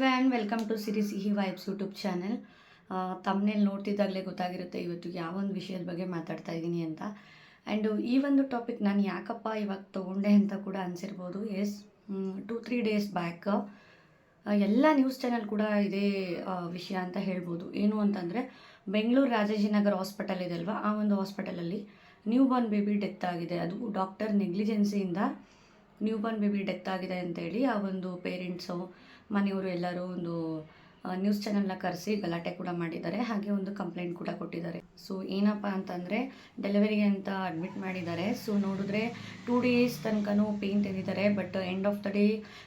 ಎವ್ರಿವ್ಯಾನ್ welcome to Siri Sihi vibes YouTube channel ತಮ್ಮನೇಲಿ ನೋಡ್ತಿದ್ದಾಗಲೇ ಗೊತ್ತಾಗಿರುತ್ತೆ ಇವತ್ತು ಯಾವ ಒಂದು ವಿಷಯದ ಬಗ್ಗೆ ಮಾತಾಡ್ತಾ ಇದ್ದೀನಿ ಅಂತ. ಆ್ಯಂಡು ಈ ಒಂದು ಟಾಪಿಕ್ ನಾನು ಯಾಕಪ್ಪ ಇವಾಗ ತೊಗೊಂಡೆ ಅಂತ ಕೂಡ ಅನಿಸಿರ್ಬೋದು. Yes two three days back ಎಲ್ಲ ನ್ಯೂಸ್ ಚಾನೆಲ್ ಕೂಡ ಇದೇ ವಿಷಯ ಅಂತ ಹೇಳ್ಬೋದು. ಏನು ಅಂತಂದರೆ, ಬೆಂಗಳೂರು ರಾಜಾಜಿನಗರ್ ಹಾಸ್ಪಿಟಲ್ ಇದೆ ಅಲ್ವಾ? ಆ ಒಂದು ಹಾಸ್ಪಿಟಲಲ್ಲಿ ನ್ಯೂ ಬಾರ್ನ್ ಬೇಬಿ ಡೆತ್ ಆಗಿದೆ. ಅದು ಡಾಕ್ಟರ್ ನೆಗ್ಲಿಜೆನ್ಸಿಯಿಂದ ನ್ಯೂ ಬಾರ್ನ್ ಬೇಬಿ ಡೆತ್ ಆಗಿದೆ ಅಂತೇಳಿ ಆ ಒಂದು ಪೇರೆಂಟ್ಸು ಮನೆಯವರು ಎಲ್ಲರೂ ಒಂದು ನ್ಯೂಸ್ ಚಾನೆಲ್ನ ಕರೆಸಿ ಗಲಾಟೆ ಕೂಡ ಮಾಡಿದ್ದಾರೆ. ಹಾಗೆ ಒಂದು ಕಂಪ್ಲೇಂಟ್ ಕೂಡ ಕೊಟ್ಟಿದ್ದಾರೆ. ಸೊ ಏನಪ್ಪ ಅಂತಂದರೆ ಡೆಲಿವರಿಗೆ ಅಂತ ಅಡ್ಮಿಟ್ ಮಾಡಿದ್ದಾರೆ. ಸೊ ನೋಡಿದ್ರೆ ಟೂ ಡೇಸ್ ತನಕನೂ pain ತೆಗಿದ್ದಾರೆ but end of the day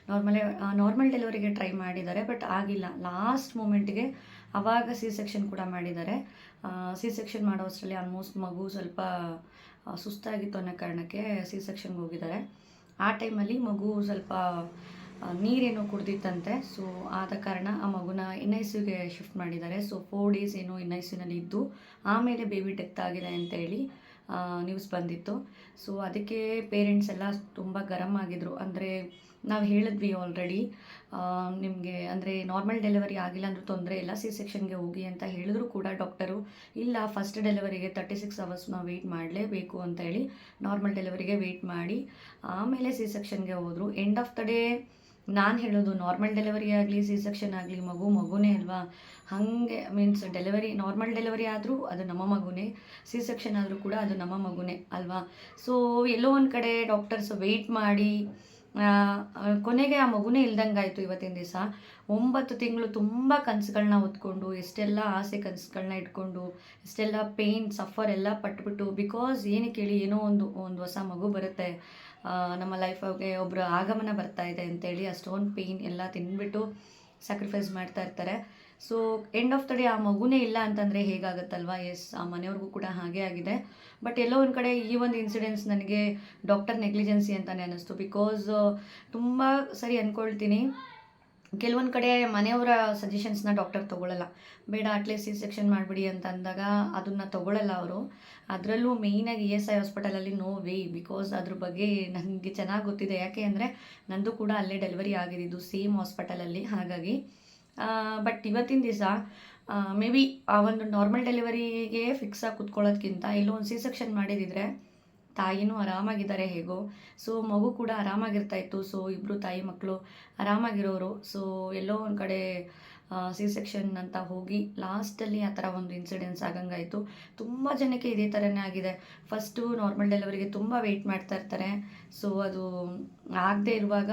normal normal ಡೆಲಿವರಿಗೆ try ಮಾಡಿದ್ದಾರೆ. ಬಟ್ ಆಗಿಲ್ಲ. ಲಾಸ್ಟ್ ಮೂಮೆಂಟ್ಗೆ ಆವಾಗ ಸಿ ಸೆಕ್ಷನ್ ಕೂಡ ಮಾಡಿದ್ದಾರೆ. ಸಿ ಸೆಕ್ಷನ್ ಮಾಡೋ ಅಷ್ಟರಲ್ಲಿ ಆಲ್ಮೋಸ್ಟ್ ಮಗು ಸ್ವಲ್ಪ ಸುಸ್ತಾಗಿತ್ತು ಅನ್ನೋ ಕಾರಣಕ್ಕೆ ಸಿ ಸೆಕ್ಷನ್ಗೆ ಹೋಗಿದ್ದಾರೆ. ಆ ಟೈಮಲ್ಲಿ ಮಗು ಸ್ವಲ್ಪ ನೀರೇನೋ ಕುಡ್ದಿತ್ತಂತೆ. ಸೊ ಆದ ಕಾರಣ ಆ ಮಗುನ ಎನ್ ಐ ಸಿಗೆ ಶಿಫ್ಟ್ ಮಾಡಿದ್ದಾರೆ. ಸೊ ಫೋರ್ ಡೇಸ್ ಏನೋ ಎನ್ ಐ ಸಿನಲ್ಲಿ ಇದ್ದು, ಆಮೇಲೆ ಬೇಬಿ ಡೆತ್ ಆಗಿದೆ ಅಂತೇಳಿ ನ್ಯೂಸ್ ಬಂದಿತ್ತು. ಸೊ ಅದಕ್ಕೆ ಪೇರೆಂಟ್ಸ್ ಎಲ್ಲ ತುಂಬ ಗರಂ ಆಗಿದ್ರು. ಅಂದರೆ, ನಾವು ಹೇಳಿದ್ವಿ ಆಲ್ರೆಡಿ ನಿಮಗೆ, ಅಂದರೆ ನಾರ್ಮಲ್ ಡೆಲಿವರಿ ಆಗಿಲ್ಲ ಅಂದರೆ ತೊಂದರೆ ಇಲ್ಲ. ಸಿ ಸೆಕ್ಷನ್ಗೆ ಹೋಗಿ ಅಂತ ಹೇಳಿದ್ರು ಕೂಡ ಡಾಕ್ಟರು ಇಲ್ಲ ಫಸ್ಟ್ ಡೆಲಿವರಿಗೆ ತರ್ಟಿ ಸಿಕ್ಸ್ ಅವರ್ಸ್ ನಾವು ವೆಯ್ಟ್ ಮಾಡಲೇಬೇಕು ಅಂತ ಹೇಳಿ ನಾರ್ಮಲ್ ಡೆಲಿವರಿಗೆ ವೆಯ್ಟ್ ಮಾಡಿ, ಆಮೇಲೆ ಸಿ ಸೆಕ್ಷನ್ಗೆ ಹೋದರು. ಎಂಡ್ ಆಫ್ ದ ಡೇ ನಾನು ಹೇಳೋದು ನಾರ್ಮಲ್ ಡೆಲಿವರಿ ಆಗಲಿ ಸಿ ಸೆಕ್ಷನ್ ಆಗಲಿ, ಮಗು ಮಗುನೇ ಅಲ್ವಾ? ಹಾಗೆ ಮೀನ್ಸ್ ಡೆಲಿವರಿ ನಾರ್ಮಲ್ ಡೆಲಿವರಿ ಆದರೂ ಅದು ನಮ್ಮ ಮಗುನೇ ಸಿ ಸೆಕ್ಷನ್ ಆದರೂ ಕೂಡ ಅದು ನಮ್ಮ ಮಗುನೇ ಅಲ್ವಾ? ಸೊ ಎಲ್ಲೋ ಒಂದು ಕಡೆ ಡಾಕ್ಟರ್ಸ್ ವೆಯ್ಟ್ ಮಾಡಿ ಕೊನೆಗೆ ಆ ಮಗುನೇ ಇಲ್ದಂಗಾಯಿತು ಇವತ್ತಿನ ದಿವಸ. ಒಂಬತ್ತು ತಿಂಗಳು ತುಂಬ ಕನಸುಗಳನ್ನ ಹೊತ್ಕೊಂಡು, ಎಷ್ಟೆಲ್ಲ ಆಸೆ ಕನಸುಗಳನ್ನ ಇಟ್ಕೊಂಡು, ಎಷ್ಟೆಲ್ಲ ಪೇಯ್ನ್ ಸಫರ್ ಎಲ್ಲ ಪಟ್ಬಿಟ್ಟು ಬಿಕಾಸ್ ಏನಕ್ಕೆ ಹೇಳಿ ಏನೋ ಒಂದು ಒಂದು ಹೊಸ ಮಗು ಬರುತ್ತೆ. ನಮ್ಮ ಲೈಫಿಗೆ ಒಬ್ಬರ ಆಗಮನ ಬರ್ತಾ ಇದೆ ಅಂತೇಳಿ ಸ್ಟೋನ್ ಪೇಯ್ನ್ ಎಲ್ಲ ತಿಂದ್ಬಿಟ್ಟು ಸ್ಯಾಕ್ರಿಫೈಸ್ ಮಾಡ್ತಾ ಇರ್ತಾರೆ. So end of the day ಆ ಮಗುನೇ ಇಲ್ಲ ಅಂತಂದರೆ ಹೇಗಾಗುತ್ತಲ್ವಾ? ಎಸ್ ಆ ಮನೆಯವ್ರಿಗೂ ಕೂಡ ಹಾಗೆ ಆಗಿದೆ. ಬಟ್ ಎಲ್ಲೋ ಒಂದು ಕಡೆ ಈ ಒಂದು ಇನ್ಸಿಡೆನ್ಸ್ ನನಗೆ ಡಾಕ್ಟರ್ ನೆಗ್ಲಿಜೆನ್ಸಿ ಅಂತಲೇ ಅನ್ನಿಸ್ತು. ಬಿಕಾಸ್ ತುಂಬ ಸರಿ ಅಂದ್ಕೊಳ್ತೀನಿ ಕೆಲವೊಂದು ಕಡೆ ಮನೆಯವರ ಸಜೆಷನ್ಸ್ನ ಡಾಕ್ಟರ್ ತೊಗೊಳ್ಳಲ್ಲ ಬೇಡ ಅಟ್ಲೀಸ್ಟ್ ಸಿ ಸೆಕ್ಷನ್ ಮಾಡಿಬಿಡಿ ಅಂತ ಅಂದಾಗ ಅದನ್ನು ತೊಗೊಳ್ಳಲ್ಲ ಅವರು. ಅದರಲ್ಲೂ ಮೇಯ್ನಾಗಿ ಇ ಎಸ್ ಐ ಹಾಸ್ಪಿಟಲಲ್ಲಿ ನೋ ವೇ ಬಿಕಾಸ್ ಅದ್ರ ಬಗ್ಗೆ ನನಗೆ ಚೆನ್ನಾಗಿ ಗೊತ್ತಿದೆ. ಯಾಕೆ ಅಂದರೆ ನಂದು ಕೂಡ ಅಲ್ಲೇ ಡೆಲಿವರಿ ಆಗಿದ್ದು ಸೇಮ್ ಹಾಸ್ಪಿಟಲಲ್ಲಿ ಹಾಗಾಗಿ ಬಟ್ ಇವತ್ತಿನ ದಿವಸ ಮೇ ಬಿ ಆ ಒಂದು ನಾರ್ಮಲ್ ಡೆಲಿವರಿಗೆ ಫಿಕ್ಸ್ ಆಗಿ ಇಲ್ಲೊಂದು ಸಿ ಸೆಕ್ಷನ್ ಮಾಡಿದಿದ್ರೆ ತಾಯಿನೂ ಆರಾಮಾಗಿದ್ದಾರೆ, ಹೇಗೋ? ಸೊ ಮಗು ಕೂಡ ಆರಾಮಾಗಿರ್ತಾ ಇತ್ತು. ಸೊ ಇಬ್ಬರು ತಾಯಿ ಮಕ್ಕಳು ಆರಾಮಾಗಿರೋರು. ಸೊ ಎಲ್ಲೋ ಒಂದು ಕಡೆ ಸಿ ಸೆಕ್ಷನ್ ಅಂತ ಹೋಗಿ ಲಾಸ್ಟಲ್ಲಿ ಆ ಥರ ಒಂದು ಇನ್ಸಿಡೆನ್ಸ್ ಆಗಂಗಾಯಿತು. ತುಂಬ ಜನಕ್ಕೆ ಇದೇ ಥರನೇ ಆಗಿದೆ. ಫಸ್ಟು ನಾರ್ಮಲ್ ಡೆಲಿವರಿಗೆ ತುಂಬ ವೆಯ್ಟ್ ಮಾಡ್ತಾ ಇರ್ತಾರೆ. ಸೊ ಅದು ಆಗದೆ ಇರುವಾಗ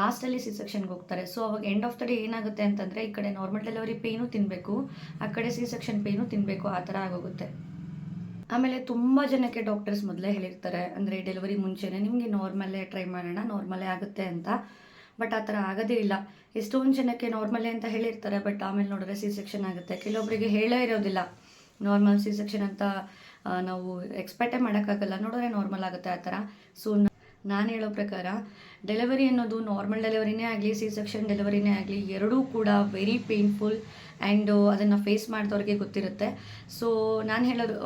ಲಾಸ್ಟಲ್ಲಿ ಸಿ ಸೆಕ್ಷನ್ಗೆ ಹೋಗ್ತಾರೆ. ಸೊ ಅವಾಗ ಎಂಡ್ ಆಫ್ ದ ಡೇ ಏನಾಗುತ್ತೆ ಅಂತಂದರೆ, ಈ ಕಡೆ ನಾರ್ಮಲ್ ಡೆಲಿವರಿ ಪೇಯ್ನು ತಿನ್ನಬೇಕು ಆ ಕಡೆ ಸಿ ಸೆಕ್ಷನ್ ಪೇಯ್ನು ತಿನ್ನಬೇಕು ಆ ಥರ ಆಗೋಗುತ್ತೆ. ಆಮೇಲೆ ತುಂಬ ಜನಕ್ಕೆ ಡಾಕ್ಟರ್ಸ್ ಮೊದಲೇ ಹೇಳಿರ್ತಾರೆ, ಅಂದರೆ ಡೆಲಿವರಿ ಮುಂಚೆನೇ ನಿಮಗೆ ನಾರ್ಮಲ್ಲೇ ಟ್ರೈ ಮಾಡೋಣ ನಾರ್ಮಲ್ಲೇ ಆಗುತ್ತೆ ಅಂತ. ಬಟ್ ಆ ಥರ ಆಗೋದೇ ಇಲ್ಲ. ಎಷ್ಟೊಂದು ಜನಕ್ಕೆ ನಾರ್ಮಲ್ಲೇ ಅಂತ ಹೇಳಿರ್ತಾರೆ ಬಟ್ ಆಮೇಲೆ ನೋಡಿದ್ರೆ ಸಿ ಸೆಕ್ಷನ್ ಆಗುತ್ತೆ. ಕೆಲವೊಬ್ಬರಿಗೆ ಹೇಳೇ ಇರೋದಿಲ್ಲ. ನಾರ್ಮಲ್ ಸಿ ಸೆಕ್ಷನ್ ಅಂತ ನಾವು ಎಕ್ಸ್ಪೆಕ್ಟೇ ಮಾಡೋಕ್ಕಾಗಲ್ಲ. ನೋಡಿದ್ರೆ ನಾರ್ಮಲ್ ಆಗುತ್ತೆ ಆ ಥರ ಸೊ ನಾನು ಹೇಳೋ ಪ್ರಕಾರ ಡೆಲಿವರಿ ಅನ್ನೋದು ನಾರ್ಮಲ್ ಡೆಲಿವರಿನೇ ಆಗಲಿ ಸಿ ಸೆಕ್ಷನ್ ಡೆಲಿವರಿನೇ ಆಗಲಿ, ಎರಡೂ ಕೂಡ ವೆರಿ ಪೇನ್ಫುಲ್ ಆ್ಯಂಡ್ ಅದನ್ನು ಫೇಸ್ ಮಾಡಿದವ್ರಿಗೆ ಗೊತ್ತಿರುತ್ತೆ. ಸೊ ನಾನು ಹೇಳೋದು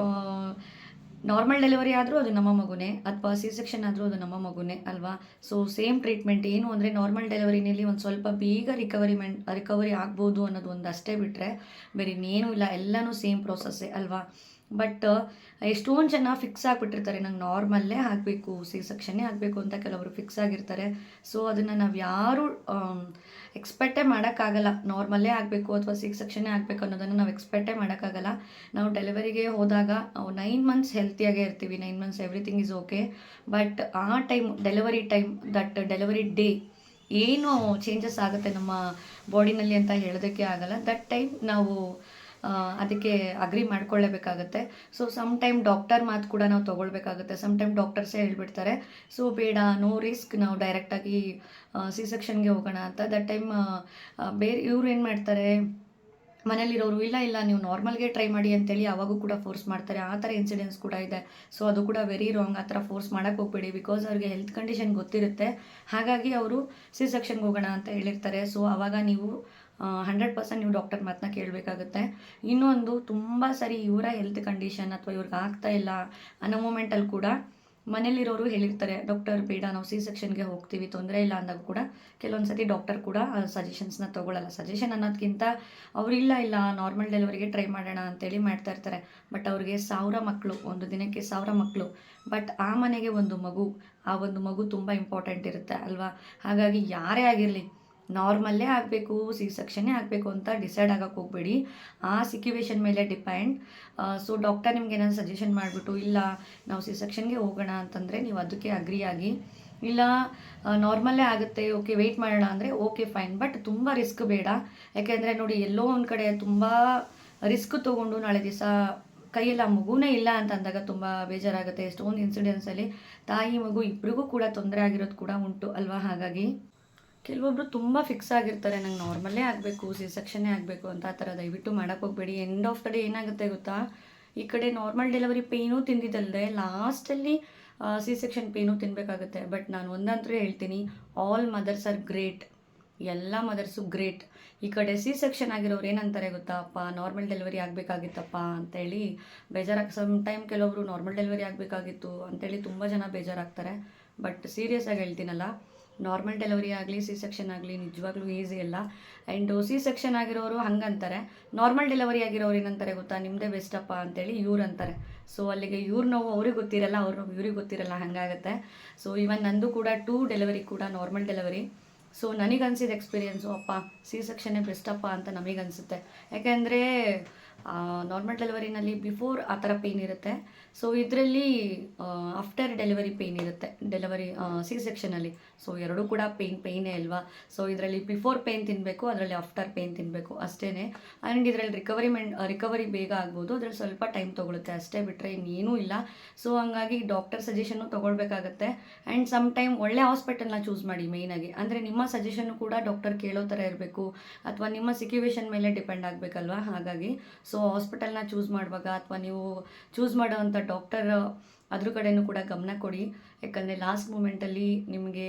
ನಾರ್ಮಲ್ ಡೆಲಿವರಿ ಆದರೂ ಅದು ನಮ್ಮ ಮಗುನೇ, ಅಥವಾ ಸಿ ಸೆಕ್ಷನ್ ಆದರೂ ಅದು ನಮ್ಮ ಮಗುನೇ ಅಲ್ವಾ? ಸೊ ಸೇಮ್ ಟ್ರೀಟ್ಮೆಂಟ್ ಏನು ಅಂದರೆ ನಾರ್ಮಲ್ ಡೆಲಿವರಿನಲ್ಲಿ ಒಂದು ಸ್ವಲ್ಪ ಬೇಗ ರಿಕವರಿ ಮೆಂಟ್ ರಿಕವರಿ ಆಗ್ಬೋದು ಅನ್ನೋದು ಒಂದು ಅಷ್ಟೇ ಬಿಟ್ಟರೆ ಬೇರೆ ಇನ್ನೇನೂ ಇಲ್ಲ. ಎಲ್ಲನೂ ಸೇಮ್ ಪ್ರೋಸೆಸ್ಸೇ ಅಲ್ವಾ? ಬಟ್ ಎಷ್ಟೊಂದು ಜನ ಫಿಕ್ಸ್ ಆಗಿಬಿಟ್ಟಿರ್ತಾರೆ. ನಂಗೆ ನಾರ್ಮಲ್ಲೇ ಆಗಬೇಕು ಸಿ, ಸೆಕ್ಷನ್ನೇ ಆಗಬೇಕು ಅಂತ ಕೆಲವರು ಫಿಕ್ಸ್ ಆಗಿರ್ತಾರೆ. ಸೊ ಅದನ್ನು ನಾವು ಯಾರು ಎಕ್ಸ್ಪೆಕ್ಟೇ ಮಾಡೋಕ್ಕಾಗಲ್ಲ. ನಾರ್ಮಲ್ಲೇ ಆಗಬೇಕು ಅಥವಾ ಸಿ, ಸೆಕ್ಷನ್ನೇ ಆಗಬೇಕು ಅನ್ನೋದನ್ನು ನಾವು ಎಕ್ಸ್ಪೆಕ್ಟೇ ಮಾಡೋಕ್ಕಾಗಲ್ಲ. ನಾವು ಡೆಲಿವರಿಗೆ ಹೋದಾಗ ನೈನ್ ಮಂತ್ಸ್ ಹೆಲ್ತಿಯಾಗೇ ಇರ್ತೀವಿ. Nine months everything is okay but ಆ time delivery time that delivery day ಏನು ಚೇಂಜಸ್ ಆಗುತ್ತೆ ನಮ್ಮ ಬಾಡಿನಲ್ಲಿ ಅಂತ ಹೇಳೋದಕ್ಕೆ ಆಗಲ್ಲ. ದಟ್ ಟೈಮ್ ನಾವು ಅದಕ್ಕೆ ಅಗ್ರಿ ಮಾಡ್ಕೊಳ್ಳೇಬೇಕಾಗತ್ತೆ. ಸೊ ಸಮ್ ಟೈಮ್ ಡಾಕ್ಟರ್ ಮಾತು ಕೂಡ ನಾವು ತೊಗೊಳ್ಬೇಕಾಗುತ್ತೆ. ಸಮ್ ಟೈಮ್ ಡಾಕ್ಟರ್ಸೇ ಹೇಳ್ಬಿಡ್ತಾರೆ ಸೊ ಬೇಡ ನೋ ರಿಸ್ಕ್ ನಾವು ಡೈರೆಕ್ಟಾಗಿ ಸಿ ಸೆಕ್ಷನ್ಗೆ ಹೋಗೋಣ ಅಂತ. ದಟ್ ಟೈಮ್ ಬೇರೆ ಇವ್ರು ಏನು ಮಾಡ್ತಾರೆ ಮನೇಲಿರೋರು ಇಲ್ಲ ಇಲ್ಲ, ನೀವು ನಾರ್ಮಲ್ಗೆ ಟ್ರೈ ಮಾಡಿ ಅಂತೇಳಿ ಅವಾಗೂ ಕೂಡ ಫೋರ್ಸ್ ಮಾಡ್ತಾರೆ. ಆ ಥರ ಇನ್ಸಿಡೆನ್ಸ್ ಕೂಡ ಇದೆ. ಸೊ ಅದು ಕೂಡ ವೆರಿ ರಾಂಗ್ ಆ ಥರ ಫೋರ್ಸ್ ಮಾಡೋಕ್ಕೆ ಹೋಗ್ಬೇಡಿ. ಬಿಕಾಸ್ ಅವ್ರಿಗೆ ಹೆಲ್ತ್ ಕಂಡೀಷನ್ ಗೊತ್ತಿರುತ್ತೆ. ಹಾಗಾಗಿ ಅವರು ಸಿ ಸೆಕ್ಷನ್ಗೆ ಹೋಗೋಣ ಅಂತ ಹೇಳಿರ್ತಾರೆ. ಸೊ ಆವಾಗ ನೀವು ಹಂಡ್ರೆಡ್ ಪರ್ಸೆಂಟ್ ನೀವು ಡಾಕ್ಟರ್ ಮಾತನ್ನ ಕೇಳಬೇಕಾಗುತ್ತೆ. ಇನ್ನೊಂದು ತುಂಬ ಸರಿ ಇವರ ಹೆಲ್ತ್ ಕಂಡೀಷನ್ ಅಥವಾ ಇವ್ರಿಗೆ ಆಗ್ತಾ ಇಲ್ಲ ಅನ್ನೋ ಮೂಮೆಂಟಲ್ಲಿ ಕೂಡ ಮನೇಲಿರೋರು ಹೇಳಿರ್ತಾರೆ ಡಾಕ್ಟರ್ ಬೇಡ, ನಾವು ಸಿ ಸೆಕ್ಷನ್ಗೆ ಹೋಗ್ತೀವಿ, ತೊಂದರೆ ಇಲ್ಲ ಅಂದಾಗ ಕೂಡ ಕೆಲವೊಂದು ಸತಿ ಡಾಕ್ಟರ್ ಕೂಡ ಸಜೆಷನ್ಸ್ನ ತೊಗೊಳ್ಳಲ್ಲ ಸಜೆಷನ್ ಅನ್ನೋದಕ್ಕಿಂತ ಅವ್ರು ಇಲ್ಲ ಇಲ್ಲ ನಾರ್ಮಲ್ ಡೆಲಿವರಿಗೆ ಟ್ರೈ ಮಾಡೋಣ ಅಂತೇಳಿ ಮಾಡ್ತಾ ಇರ್ತಾರೆ. ಬಟ್ ಅವ್ರಿಗೆ ಸಾವಿರ ಮಕ್ಕಳು ಒಂದು ದಿನಕ್ಕೆ ಸಾವಿರ ಮಕ್ಕಳು ಬಟ್ ಆ ಮನೆಗೆ ಒಂದು ಮಗು, ಆ ಒಂದು ಮಗು ತುಂಬ ಇಂಪಾರ್ಟೆಂಟ್ ಇರುತ್ತೆ ಅಲ್ವಾ? ಹಾಗಾಗಿ ಯಾರೇ ಆಗಿರಲಿ ನಾರ್ಮಲ್ಲೇ ಆಗಬೇಕು ಸಿ ಸೆಕ್ಷನ್ನೇ ಆಗಬೇಕು ಅಂತ ಡಿಸೈಡ್ ಆಗೋಕ್ಕೆ ಹೋಗಬೇಡಿ. ಆ ಸಿಕ್ಯುವೇಶನ್ ಮೇಲೆ ಡಿಪೆಂಡ್. ಸೊ ಡಾಕ್ಟರ್ ನಿಮ್ಗೆ ಏನಾದ್ರು ಸಜೆಷನ್ ಮಾಡಿಬಿಟ್ಟು, ಇಲ್ಲ, ನಾವು ಸಿ ಸೆಕ್ಷನ್ಗೆ ಹೋಗೋಣ ಅಂತಂದರೆ ನೀವು ಅದಕ್ಕೆ ಅಗ್ರಿ ಆಗಿ, ಇಲ್ಲ ನಾರ್ಮಲ್ಲೇ ಆಗುತ್ತೆ ಓಕೆ ವೆಯ್ಟ್ ಮಾಡೋಣ ಅಂದರೆ ಓಕೆ ಫೈನ್ ಬಟ್ ತುಂಬ ರಿಸ್ಕ್ ಬೇಡ. ಯಾಕೆಂದರೆ ನೋಡಿ, ಎಲ್ಲೋ ಒಂದು ಕಡೆ ತುಂಬ ರಿಸ್ಕ್ ತೊಗೊಂಡು ನಾಳೆ ದಿವಸ ಕೈಯೆಲ್ಲ ಮಗುನೇ ಇಲ್ಲ ಅಂತ ಅಂದಾಗ ತುಂಬ ಬೇಜಾರಾಗುತ್ತೆ. ಎಷ್ಟೊಂದು ಇನ್ಸಿಡೆನ್ಸಲ್ಲಿ ತಾಯಿ, ಮಗು ಇಬ್ಬರಿಗೂ ಕೂಡ ತೊಂದರೆ ಆಗಿರೋದು ಕೂಡ ಉಂಟು ಅಲ್ವಾ? ಹಾಗಾಗಿ ಕೆಲವೊಬ್ರು ತುಂಬ ಫಿಕ್ಸ್ ಆಗಿರ್ತಾರೆ. ನಂಗೆ ನಾರ್ಮಲ್ಲೇ ಆಗಬೇಕು ಸಿ ಸೆಕ್ಷನ್ನೇ ಆಗಬೇಕು ಅಂತ ಆ ಥರ ದಯವಿಟ್ಟು ಮಾಡೋಕ್ಕೆ ಹೋಗಬೇಡಿ. ಎಂಡ್ ಆಫ್ ದ ಡೇ ಏನಾಗುತ್ತೆ ಗೊತ್ತಾ? ಈ ಕಡೆ ನಾರ್ಮಲ್ ಡೆಲಿವರಿ ಪೇಯ್ನೂ ತಿಂದಿದ್ದಲ್ಲದೆ ಲಾಸ್ಟಲ್ಲಿ ಸಿ ಸೆಕ್ಷನ್ ಪೇಯ್ನೂ ತಿನ್ನಬೇಕಾಗುತ್ತೆ ಬಟ್ ನಾನು ಒಂದಂತೂ ಹೇಳ್ತೀನಿ ಆಲ್ ಮದರ್ಸ್ ಆರ್ ಗ್ರೇಟ್ ಎಲ್ಲ ಮದರ್ಸು ಗ್ರೇಟ್ ಈ ಕಡೆ ಸಿ ಸೆಕ್ಷನ್ ಆಗಿರೋರು ಏನಂತಾರೆ ಗೊತ್ತಾ? ಅಪ್ಪ ನಾರ್ಮಲ್ ಡೆಲಿವರಿ ಆಗಬೇಕಾಗಿತ್ತಪ್ಪ ಅಂತೇಳಿ ಬೇಜಾರಾಗ ಸಮ್ ಟೈಮ್ ಕೆಲವೊಬ್ರು ನಾರ್ಮಲ್ ಡೆಲಿವರಿ ಆಗಬೇಕಾಗಿತ್ತು ಅಂತೇಳಿ ತುಂಬ ಜನ ಬೇಜಾರಾಗ್ತಾರೆ. ಬಟ್ ಸೀರಿಯಸ್ ಆಗಿ ಹೇಳ್ತೀನಲ್ಲ ನಾರ್ಮಲ್ ಡೆಲಿವರಿ ಆಗಲಿ, ಸಿ ಸೆಕ್ಷನ್ ಆಗಲಿ ನಿಜವಾಗ್ಲೂ ಈಸಿ ಅಲ್ಲ. ಆ್ಯಂಡ್ ಸಿ ಸೆಕ್ಷನ್ ಆಗಿರೋರು ಹಂಗಂತಾರೆ. ನಾರ್ಮಲ್ ಡೆಲಿವರಿ ಆಗಿರೋರು ಏನಂತಾರೆ ಗೊತ್ತಾ? ನಿಮ್ಮದೇ ಬೆಸ್ಟಪ್ಪ ಅಂತೇಳಿ ಇವ್ರು ಅಂತಾರೆ. ಸೊ ಅಲ್ಲಿಗೆ ಇವ್ರ ನೋವು ಅವ್ರಿಗೆ ಗೊತ್ತಿರಲ್ಲ, ಅವ್ರ ನೋವು ಇವ್ರಿಗೆ ಗೊತ್ತಿರಲ್ಲ, ಹಾಗಾಗುತ್ತೆ. ಸೊ ಇವನ್ ನಂದು ಕೂಡ ಟೂ ಡೆಲಿವರಿ ಕೂಡ ನಾರ್ಮಲ್ ಡೆಲಿವರಿ. ಸೊ ನನಗನ್ಸಿದ ಎಕ್ಸ್ಪೀರಿಯೆನ್ಸು, ಅಪ್ಪ, ಸಿ ಸೆಕ್ಷನ್ನೇ ಬೆಸ್ಟಪ್ಪ ಅಂತ ನಮಗನ್ಸುತ್ತೆ ಯಾಕೆಂದರೆ ನಾರ್ಮಲ್ ಡೆಲಿವರಿನಲ್ಲಿ ಬಿಫೋರ್ ಆ ಥರ ಪೇಯ್ನ್ ಇರುತ್ತೆ. ಸೊ ಇದರಲ್ಲಿ ಆಫ್ಟರ್ ಡೆಲಿವರಿ ಪೇಯ್ನ್ ಇರುತ್ತೆ. ಡೆಲಿವರಿ ಸಿ ಸೆಕ್ಷನಲ್ಲಿ ಸೊ ಎರಡೂ ಕೂಡ ಪೇಯ್ನ್ ಪೇಯ್ನೇ ಅಲ್ವಾ? ಸೊ ಇದರಲ್ಲಿ ಬಿಫೋರ್ ಪೇಯ್ನ್ ತಿನ್ನಬೇಕು ಅದರಲ್ಲಿ ಆಫ್ಟರ್ ಪೇಯ್ನ್ ತಿನ್ನಬೇಕು ಅಷ್ಟೇ ಆ್ಯಂಡ್ ಇದರಲ್ಲಿ ರಿಕವರಿ ಮೆಂಟ್ ರಿಕವರಿ ಬೇಗ ಆಗ್ಬೋದು. ಅದರಲ್ಲಿ ಸ್ವಲ್ಪ ಟೈಮ್ ತೊಗೊಳುತ್ತೆ. ಅಷ್ಟೇ ಬಿಟ್ಟರೆ ಇನ್ನೇನೂ ಇಲ್ಲ. ಸೊ ಹಂಗಾಗಿ ಡಾಕ್ಟರ್ ಸಜೆಷನ್ನು ತೊಗೊಳ್ಬೇಕಾಗತ್ತೆ. ಆ್ಯಂಡ್ ಸಮ್ ಟೈಮ್ ಒಳ್ಳೆ ಹಾಸ್ಪಿಟಲ್ನ ಚೂಸ್ ಮಾಡಿ ಮೇಯ್ನಾಗಿ ಅಂದರೆ ನಿಮ್ಮ ಸಜೆಷನ್ನು ಕೂಡ ಡಾಕ್ಟರ್ ಕೇಳೋ ಥರ ಇರಬೇಕು. ಅಥವಾ ನಿಮ್ಮ ಸಿಕ್ಯುವೇಶನ್ ಮೇಲೆ ಡಿಪೆಂಡ್ ಆಗಬೇಕಲ್ವಾ? ಹಾಗಾಗಿ. ಸೊ ಹಾಸ್ಪಿಟಲ್ನ ಚೂಸ್ ಮಾಡುವಾಗ ಅಥವಾ ನೀವು ಚೂಸ್ ಮಾಡೋವಂಥ ಡಾಕ್ಟರ್ ಅದ್ರ ಕಡೆಯೂ ಕೂಡ ಗಮನ ಕೊಡಿ. ಯಾಕಂದರೆ ಲಾಸ್ಟ್ ಮೂಮೆಂಟಲ್ಲಿ ನಿಮಗೆ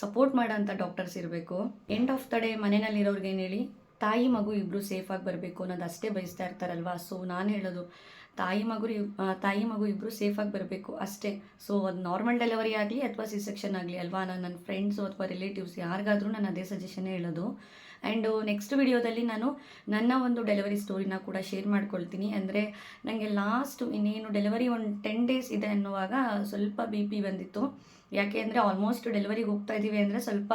ಸಪೋರ್ಟ್ ಮಾಡೋಂಥ ಡಾಕ್ಟರ್ಸ್ ಇರಬೇಕು. ಎಂಡ್ ಆಫ್ ದ ಡೇ ಮನೆಯಲ್ಲಿರೋರ್ಗೆ ಏನು ಹೇಳಿ, ತಾಯಿ ಮಗು ಇಬ್ಬರು ಸೇಫಾಗಿ ಬರಬೇಕು ಅನ್ನೋದು ಅಷ್ಟೇ ಬಯಸ್ತಾ ಇರ್ತಾರಲ್ವಾ? ಸೊ ನಾನು ಹೇಳೋದು, ತಾಯಿ ಮಗು ತಾಯಿ ಮಗು ಇಬ್ಬರು ಸೇಫಾಗಿ ಬರಬೇಕು ಅಷ್ಟೇ. ಸೊ ಅದು ನಾರ್ಮಲ್ ಡೆಲಿವರಿ ಆಗಲಿ ಅಥವಾ ಸಿ ಸೆಕ್ಷನ್ ಆಗಲಿ ಅಲ್ವಾ? ನಾನು ನನ್ನ ಫ್ರೆಂಡ್ಸು ಅಥವಾ ರಿಲೇಟಿವ್ಸ್ ಯಾರಿಗಾದ್ರೂ ನಾನು ಅದೇ ಸಜೆಷನ್ನೇ ಹೇಳೋದು. ಆ್ಯಂಡ್ ನೆಕ್ಸ್ಟ್ ವಿಡಿಯೋದಲ್ಲಿ ನಾನು ನನ್ನ ಒಂದು ಡೆಲಿವರಿ ಸ್ಟೋರಿನ ಕೂಡ ಶೇರ್ ಮಾಡ್ಕೊಳ್ತೀನಿ. ಅಂದರೆ ನನಗೆ ಲಾಸ್ಟ್ ಇನ್ನೇನು ಡೆಲಿವರಿ ಒಂದು ಟೆನ್ ಡೇಸ್ ಇದೆ ಅನ್ನುವಾಗ ಸ್ವಲ್ಪ ಬಿ ಪಿ ಬಂದಿತ್ತು. ಯಾಕೆ ಅಂದರೆ ಆಲ್ಮೋಸ್ಟ್ ಡೆಲಿವರಿಗೆ ಹೋಗ್ತಾ ಇದ್ದೀವಿ ಅಂದರೆ ಸ್ವಲ್ಪ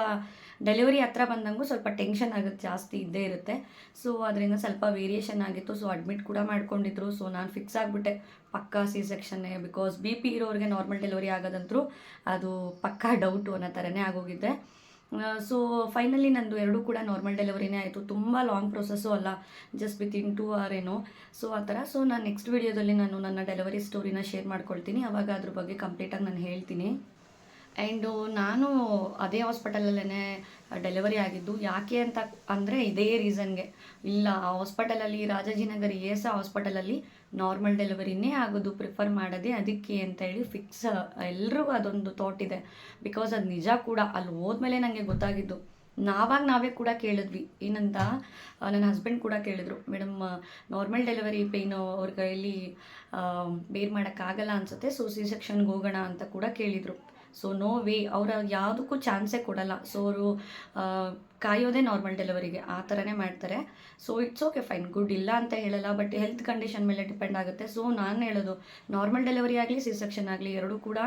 ಡೆಲಿವರಿ ಹತ್ರ ಬಂದಂಗೂ ಸ್ವಲ್ಪ ಟೆನ್ಷನ್ ಆಗುತ್ತೆ ಜಾಸ್ತಿ ಇದ್ದೇ ಇರುತ್ತೆ. ಸೊ ಅದರಿಂದ ಸ್ವಲ್ಪ ವೇರಿಯೇಷನ್ ಆಗಿತ್ತು. ಸೊ ಅಡ್ಮಿಟ್ ಕೂಡ ಮಾಡ್ಕೊಂಡಿದ್ರು. ಸೊ ನಾನು ಫಿಕ್ಸ್ ಆಗಿಬಿಟ್ಟೆ. ಪಕ್ಕಾ ಸಿ ಸೆಕ್ಷನ್ನೇ ಬಿಕಾಸ್ ಬಿ ಪಿ ಇರೋರಿಗೆ ನಾರ್ಮಲ್ ಡೆಲಿವರಿ ಆಗೋದಂತರೂ ಅದು ಪಕ್ಕಾ ಡೌಟು ಅನ್ನೋ ಥರನೇ ಆಗೋಗಿದ್ದೆ. ಸೊ ಫೈನಲಿ ನಂದು ಎರಡೂ ಕೂಡ ನಾರ್ಮಲ್ ಡೆಲಿವರಿನೇ ಆಯಿತು. ತುಂಬ ಲಾಂಗ್ ಪ್ರೊಸೆಸ್ಸು ಅಲ್ಲ just with in two hour ಏನೋ. ಸೊ ಆ ಥರ. ಸೊ ನಾನು ನೆಕ್ಸ್ಟ್ ವಿಡಿಯೋದಲ್ಲಿ ನಾನು ನನ್ನ ಡೆಲಿವರಿ ಸ್ಟೋರಿನ ಶೇರ್ ಮಾಡ್ಕೊಳ್ತೀನಿ. ಅವಾಗ ಅದ್ರ ಬಗ್ಗೆ ಕಂಪ್ಲೀಟಾಗಿ ನಾನು ಹೇಳ್ತೀನಿ. ಆ್ಯಂಡು ನಾನು ಅದೇ ಹಾಸ್ಪಿಟಲಲ್ಲೇ ಡೆಲಿವರಿ ಆಗಿದ್ದು, ಯಾಕೆ ಅಂತ ಅಂದರೆ ಇದೇ ರೀಸನ್ಗೆ. ಇಲ್ಲ, ಆ ಹಾಸ್ಪಿಟಲಲ್ಲಿ ರಾಜಾಜಿನಗರ್ ಇ ಎಸ್ ಹಾಸ್ಪಿಟಲಲ್ಲಿ ನಾರ್ಮಲ್ ಡೆಲಿವರಿನೇ ಆಗೋದು, ಪ್ರಿಫರ್ ಮಾಡೋದೇ ಅದಕ್ಕೆ ಅಂತ ಹೇಳಿ ಫಿಕ್ಸ್ ಎಲ್ರಿಗೂ ಅದೊಂದು ಥಾಟ್ ಇದೆ. ಬಿಕಾಸ್ ಅದು ನಿಜ ಕೂಡ, ಅಲ್ಲಿ ಹೋದ್ಮೇಲೆ ನನಗೆ ಗೊತ್ತಾಗಿದ್ದು. ನಾವಾಗ ನಾವೇ ಕೂಡ ಕೇಳಿದ್ವಿ. ಏನಂತ ನನ್ನ ಹಸ್ಬೆಂಡ್ ಕೂಡ ಕೇಳಿದ್ರು. ಮೇಡಮ್, ನಾರ್ಮಲ್ ಡೆಲಿವರಿ ಪೇಯ್ನು ಅವ್ರ ಕೈಯಲ್ಲಿ ಬೇರ್ ಮಾಡೋಕ್ಕಾಗಲ್ಲ ಅನಿಸುತ್ತೆ, ಸೊ ಸಿ ಸೆಕ್ಷನ್ಗೆ ಹೋಗೋಣ ಅಂತ ಕೂಡ ಕೇಳಿದರು. ಸೊ ನೋ ವೇ ಅವ್ರ ಯಾವುದಕ್ಕೂ ಚಾನ್ಸೇ ಕೊಡಲ್ಲ. ಸೊ ಅವರು ಕಾಯೋದೇ ನಾರ್ಮಲ್ ಡೆಲಿವರಿಗೆ ಆ ಥರನೇ ಮಾಡ್ತಾರೆ. So it's okay fine good ಇಲ್ಲ ಅಂತ ಹೇಳಲ್ಲ ಬಟ್ ಹೆಲ್ತ್ ಕಂಡೀಷನ್ ಮೇಲೆ ಡಿಪೆಂಡ್ ಆಗುತ್ತೆ. ಸೊ ನಾನು ಹೇಳೋದು ನಾರ್ಮಲ್ ಡೆಲಿವರಿ ಆಗಲಿ ಸಿ ಸೆಕ್ಷನ್ ಆಗಲಿ, ಎರಡೂ ಕೂಡ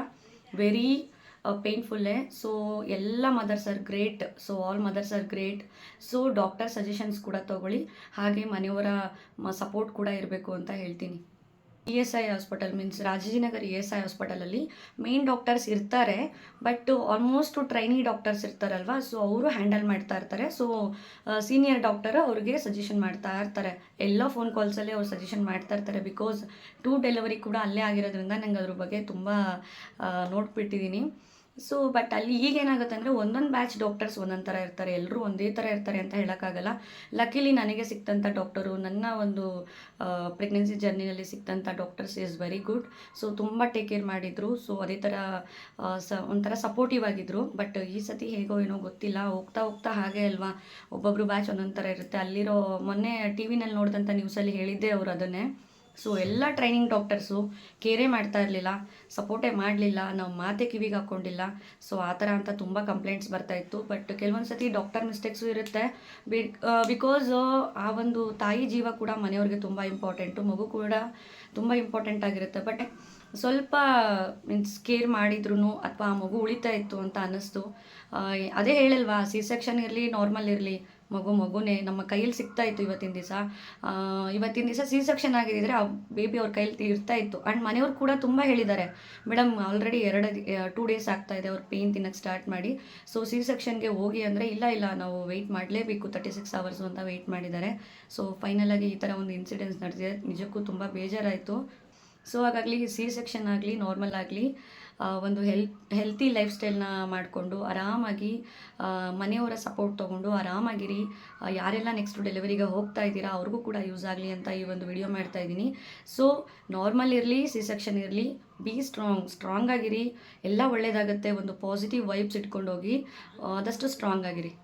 ವೆರಿ ಪೇನ್ಫುಲ್ಲೇ ಸೊ ಎಲ್ಲ mothers are great so all mothers are great so doctor suggestions ಕೂಡ ತಗೊಳ್ಳಿ. ಹಾಗೆ ಮನೆಯವರ ಸಪೋರ್ಟ್ ಕೂಡ ಇರಬೇಕು ಅಂತ ಹೇಳ್ತೀನಿ. E S I hospital means Rajajinagar E S I ಹಾಸ್ಪಿಟಲಲ್ಲಿ ಮೇನ್ ಡಾಕ್ಟರ್ಸ್ ಇರ್ತಾರೆ but almost trainee doctors ಇರ್ತಾರಲ್ವಾ so ಅವರು ಹ್ಯಾಂಡಲ್ ಮಾಡ್ತಾ ಇರ್ತಾರೆ. ಸೊ ಸೀನಿಯರ್ ಡಾಕ್ಟರ್ ಅವ್ರಿಗೆ ಸಜೆಷನ್ ಮಾಡ್ತಾ ಇರ್ತಾರೆ. ಎಲ್ಲ ಫೋನ್ ಕಾಲ್ಸಲ್ಲಿ ಅವ್ರು ಸಜೆಷನ್ ಮಾಡ್ತಾ ಇರ್ತಾರೆ ಬಿಕಾಸ್ ಟೂ ಡೆಲಿವರಿ ಕೂಡ ಅಲ್ಲೇ ಆಗಿರೋದ್ರಿಂದ ನಂಗೆ ಅದ್ರ ಬಗ್ಗೆ ತುಂಬ ನೋಡ್ಬಿಟ್ಟಿದ್ದೀನಿ. ಸೊ ಬಟ್ ಅಲ್ಲಿ ಈಗ ಏನಾಗುತ್ತೆ ಅಂದರೆ ಒಂದೊಂದು ಬ್ಯಾಚ್ ಡಾಕ್ಟರ್ಸ್ ಒಂದೊಂದು ಥರ ಇರ್ತಾರೆ ಎಲ್ಲರೂ ಒಂದೇ ಥರ ಇರ್ತಾರೆ ಅಂತ ಹೇಳೋಕ್ಕಾಗಲ್ಲ. ಲಕ್ಕಿಲಿ ನನಗೆ ಸಿಕ್ತಂಥ ಡಾಕ್ಟರು ನನ್ನ ಒಂದು ಪ್ರೆಗ್ನೆನ್ಸಿ ಜರ್ನಿನಲ್ಲಿ ಸಿಕ್ತಂಥ doctors is very good so ತುಂಬ ಟೇಕ್ ಕೇರ್ ಮಾಡಿದರು. ಸೊ ಅದೇ ಥರ ಸ, ಒಂಥರ ಸಪೋರ್ಟಿವ್ ಆಗಿದ್ದರು ಬಟ್ ಈ ಸತಿ ಹೇಗೋ ಏನೋ ಗೊತ್ತಿಲ್ಲ. ಹೋಗ್ತಾ ಹೋಗ್ತಾ ಹಾಗೆ ಅಲ್ವಾ? ಒಬ್ಬೊಬ್ರು ಬ್ಯಾಚ್ ಒಂದೊಂದು ಥರ ಇರುತ್ತೆ. ಅಲ್ಲಿರೋ, ಮೊನ್ನೆ ಟಿ ವಿನಲ್ಲಿ ನೋಡಿದಂಥ ನ್ಯೂಸಲ್ಲಿ ಹೇಳಿದ್ದೆ ಅವರು ಅದನ್ನೇ. ಸೊ ಎಲ್ಲ ಟ್ರೈನಿಂಗ್ ಡಾಕ್ಟರ್ಸು ಕೇರೇ ಮಾಡ್ತಾ ಇರಲಿಲ್ಲ ಸಪೋರ್ಟೇ ಮಾಡಲಿಲ್ಲ, ನಾವು ಮಾತೆ ಕಿವಿಗೆ ಹಾಕ್ಕೊಂಡಿಲ್ಲ ಸೊ ಆ ಥರ ಅಂತ ತುಂಬ ಕಂಪ್ಲೇಂಟ್ಸ್ ಬರ್ತಾ ಇತ್ತು. ಬಟ್ ಕೆಲವೊಂದು ಸತಿ ಡಾಕ್ಟರ್ ಮಿಸ್ಟೇಕ್ಸು ಇರುತ್ತೆ. ಬಿ ಬಿಕಾಸ್ ಆ ಒಂದು ತಾಯಿ ಜೀವ ಕೂಡ ಮನೆಯವ್ರಿಗೆ ತುಂಬ ಇಂಪಾರ್ಟೆಂಟು ಮಗು ಕೂಡ ತುಂಬ ಇಂಪಾರ್ಟೆಂಟ್ ಆಗಿರುತ್ತೆ. ಬಟ್ ಸ್ವಲ್ಪ ಮೀನ್ಸ್ ಕೇರ್ ಮಾಡಿದ್ರು ಅಥವಾ ಆ ಮಗು ಉಳಿತಾ ಇತ್ತು ಅಂತ ಅನ್ನಿಸ್ತು. ಅದೇ ಹೇಳಲ್ವಾ ಸಿ ಸೆಕ್ಷನ್ ಇರಲಿ ನಾರ್ಮಲ್ ಇರಲಿ ಮಗು ಮಗುನೇ ನಮ್ಮ ಕೈಯಲ್ಲಿ ಸಿಗ್ತಾ ಇತ್ತು ಇವತ್ತಿನ ದಿವಸ. ಇವತ್ತಿನ ದಿವಸ ಸಿ ಸೆಕ್ಷನ್ ಆಗಿದ್ದರೆ ಆ ಬೇಬಿ ಅವ್ರ ಕೈಯಲ್ಲಿ ಇರ್ತಾ ಇತ್ತು. ಆ್ಯಂಡ್ ಮನೆಯವ್ರು ಕೂಡ ತುಂಬ ಹೇಳಿದ್ದಾರೆ ಮೇಡಮ್ ಆಲ್ರೆಡಿ ಎರಡು ಟೂ ಡೇಸ್ ಆಗ್ತಾ ಇದೆ, ಅವ್ರು ಪೇಯ್ನ್ ತಿನ್ನಕ್ಕೆ ಸ್ಟಾರ್ಟ್ ಮಾಡಿ. ಸೊ ಸಿ ಸೆಕ್ಷನ್ಗೆ ಹೋಗಿ ಅಂದರೆ, ಇಲ್ಲ ಇಲ್ಲ, ನಾವು ವೆಯ್ಟ್ ಮಾಡಲೇಬೇಕು ತರ್ಟಿ ಸಿಕ್ಸ್ ಅವರ್ಸು ಅಂತ ವೆಯ್ಟ್ ಮಾಡಿದ್ದಾರೆ. ಸೊ ಫೈನಲಾಗಿ ಈ ಥರ ಒಂದು ಇನ್ಸಿಡೆನ್ಸ್ ನಡೆದಿದೆ. ನಿಜಕ್ಕೂ ತುಂಬ ಬೇಜಾರಾಯಿತು. ಸೊ ಹಾಗಾಗಲಿ ಸಿ ಸೆಕ್ಷನ್ ಆಗಲಿ ನಾರ್ಮಲ್ ಆಗಲಿ ಒಂದು ಹೆಲ್ ಹೆಲ್ತಿ ಲೈಫ್ ಸ್ಟೈಲ್ನ ಮಾಡಿಕೊಂಡು ಆರಾಮಾಗಿ ಮನೆಯವರ ಸಪೋರ್ಟ್ ತೊಗೊಂಡು ಆರಾಮಾಗಿರಿ. ಯಾರೆಲ್ಲ ನೆಕ್ಸ್ಟ್ ಡೆಲಿವರಿಗೆ ಹೋಗ್ತಾ ಇದ್ದೀರಾ, ಅವ್ರಿಗೂ ಕೂಡ ಯೂಸ್ ಆಗಲಿ ಅಂತ ಈ ಒಂದು ವಿಡಿಯೋ ಮಾಡ್ತಾ ಇದ್ದೀನಿ. ಸೊ ನಾರ್ಮಲ್ ಇರಲಿ ಸಿ ಸೆಕ್ಷನ್ ಇರಲಿ ಬಿ ಸ್ಟ್ರಾಂಗ್ ಸ್ಟ್ರಾಂಗ್ ಆಗಿರಿ. ಎಲ್ಲ ಒಳ್ಳೆಯದಾಗುತ್ತೆ ಒಂದು ಪಾಸಿಟಿವ್ ವೈಬ್ಸ್ ಇಟ್ಕೊಂಡು ಹೋಗಿ ಆದಷ್ಟು ಸ್ಟ್ರಾಂಗ್ ಆಗಿರಿ.